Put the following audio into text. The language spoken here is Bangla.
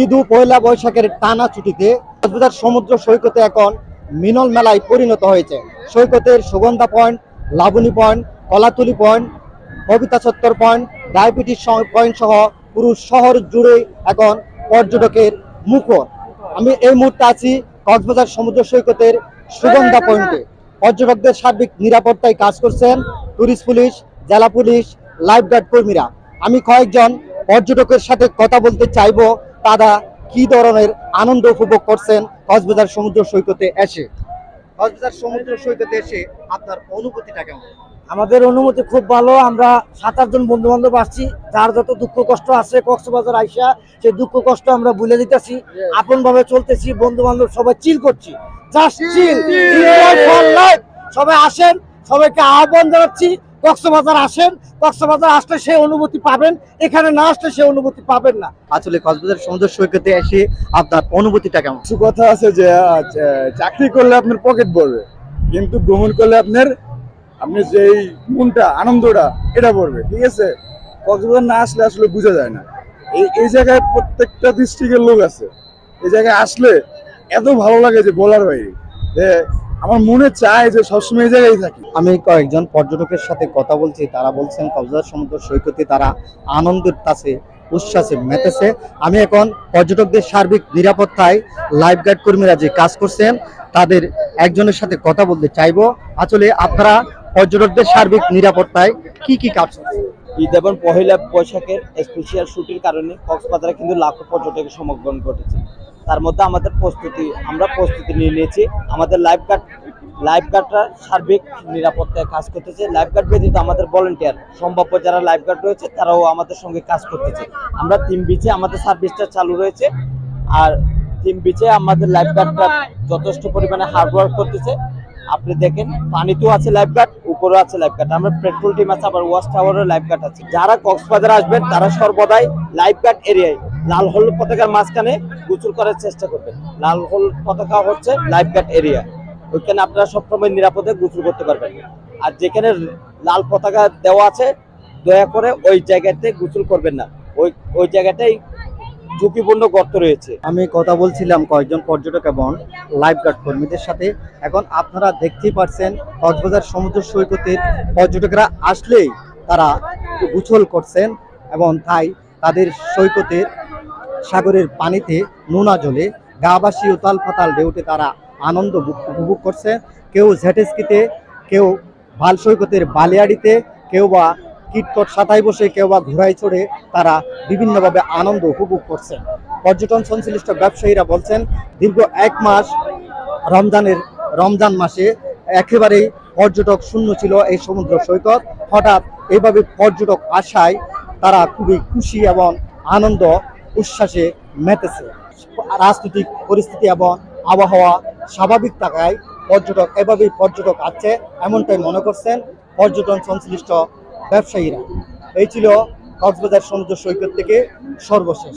ঈদ ও পয়লা বৈশাখের টানা ছুটিতে কক্সবাজার সমুদ্র সৈকতে এখন মিনল মেলায় পরিণত হয়েছে। সৈকতের Sugandha point, Laboni point, Kolatoli point, Kobita Chattar point, diabetes point সহ পুরো শহর জুড়ে এখন পর্যটকের মুখর। আমি এই মুহূর্তে আছি কক্সবাজার সমুদ্র সৈকতের সুগন্ধা পয়েন্টে। পর্যটকদের সার্বিক নিরাপত্তায় কাজ করছেন টুরিস্ট পুলিশ, জেলা পুলিশ, লাইফগার্ড কর্মীরা। আমি কয়েকজন পর্যটকের সাথে কথা বলতে চাইব তারা কি ধরনের আনন্দ উপভোগ করছেন কক্সবাজার সমুদ্র সৈকতে এসে? কক্সবাজার সমুদ্র সৈকতে এসে আপনার অনুভূতিটা কেমন? আমাদের অনুমতি খুব ভালো। আমরা সাত আটজন বন্ধু বান্ধব আসছি। যার যত দুঃখ কষ্ট আছে কক্সবাজার আইসা সেই দুঃখ কষ্ট আমরা ভুলে দিতেছি আপন ভাবে চলতেছি বন্ধু বান্ধব সবাই চিল করছি। জাস্ট চিল সবাই আসেন সবাইকে আহ্বান জানাচ্ছি। কক্সবাজার আসেন কক্সবাজার আসলে সেই অনুভূতি পাবেন এখানে না আসলে সেই অনুভূতি পাবেন না। আসলে কক্সবাজার সমুদ্র সৈকতে এসে আপনার অনুভূতিটা কেমন? কিছু কথা আছে যে চাকরি করলে আপনার পকেট ভরবে কিন্তু ভ্রমণ করলে আপনার আপনি যেই মনটা আনন্দটা এটা পড়বে ঠিক আছে? কক্সবাজার না আসলে আসলে বোঝা যায় না। এই এই জায়গায় প্রত্যেকটা ডিস্ট্রিক্টের লোক আছে। এই জায়গায় আসলে এত ভালো লাগে যে বলার বাইরে যে আমার মনে চায় যে সবসময় এই জায়গায় থাকি। আমি কয়েকজন পর্যটকের সাথে কথা বলছি তারা বলছেন কক্সবাজার সমুদ্র সৈকতে তারা আনন্দের কাছে উচ্ছ্বাসে মেতেছে। আমি এখন পর্যটকদের সার্বিক নিরাপত্তায় লাইফ গার্ড কর্মীরা যে কাজ করছেন তাদের একজনের সাথে কথা বলতে চাইব। আসলে আপনারা পর্যটকদের সার্বিক নিরাপত্তায় কি কি কাজ করছেন? ঈদ এবং পহেলা বৈশাখের স্পেশাল শুটির কারণে কক্সবাজারে কিন্তু লাখো পর্যটকের সমাগম ঘটেছে। তার মধ্যে আমাদের প্রস্তুতি, আমরা প্রস্তুতি নিয়ে নিয়েছি। আমাদের লাইফ গার্ড লাইফ গার্ডরা সার্বিক নিরাপত্তায় কাজ করতেছে। লাইফ গার্ড ব্যতীত আমাদের ভলেন্টিয়ার সম্ভাব্য যারা লাইফ গার্ড রয়েছে, তারাও আমাদের সঙ্গে কাজ করতেছে। আমরা টিম বিচে আমাদের সার্ভিসটা চালু রয়েছে। আর টিম বিচে আমাদের লাইফ গার্ডরা যথেষ্ট পরিমাণে হার্ড ওয়ার্ক করতেছে। আপনি দেখেন, পানিতেও আছে লাইফ গার্ড উপরেও আছে লাইফ গার্ড আমরা পেট্রোল টিম আছে, আবার ওয়াশ টাওয়ারেও লাইফ গার্ড আছে। যারা কক্সবাজার আসবেন, তারা সর্বদাই লাইফ গার্ড এরিয়ায় লাল হল পতাকার মাঝখানে গোসল করার চেষ্টা করবেন। লাল হল পতাকা হচ্ছে লাইফ গার্ড এরিয়া। ওইখানে আপনারা সবসময় নিরাপদে গোসল করতে পারবেন। আর যেখানে লাল পতাকা দেওয়া আছে, দয়া করে ওই জায়গাতে গোসল করবেন না। ওই ওই জায়গাটাই ঝুঁকিপূর্ণ গর্ত রয়েছে। আমি কথা বলছিলাম কয়েকজন পর্যটক এবং লাইফ গার্ড কর্মীদের সাথে। এখন আপনারা দেখতেই পাচ্ছেন কক্সবাজার সমুদ্র সৈকতের পর্যটকরা আসলেই তারা গুছল করছেন এবং তাই তাদের সৈকতের সাগরের পানিতে নোনা জলে গা বাসি উতাল ফাতাল ঢেউতে তারা আনন্দ ভুগ- উপভোগ করছে। কেউ ঝেটেস্কিতে, কেউ ভালো সৈকতের বালিয়াড়িতে, কেউ বা কীটকট সাঁতাই বসে, কেউ বা ঘোড়ায় চড়ে তারা বিভিন্নভাবে আনন্দ উপভোগ করছেন পর্যটন সংশ্লিষ্ট ব্যবসায়ীরা বলছেন, দীর্ঘ এক মাস রমজানের, রমজান মাসে একেবারেই পর্যটক শূন্য ছিল এই সমুদ্র সৈকত। হঠাৎ এইভাবে পর্যটক আসায় তারা খুবই খুশি এবং আনন্দ উচ্ছ্বাসে মেতেছে। রাজনৈতিক পরিস্থিতি এবং আবহাওয়া স্বাভাবিক থাকায় পর্যটক এভাবেই পর্যটক আছে এমনটাই মনে করছেন পর্যটন সংশ্লিষ্ট ব্যবসায়ীরা। এই ছিল কক্সবাজার সমুদ্র সৈকত থেকে সর্বশেষ।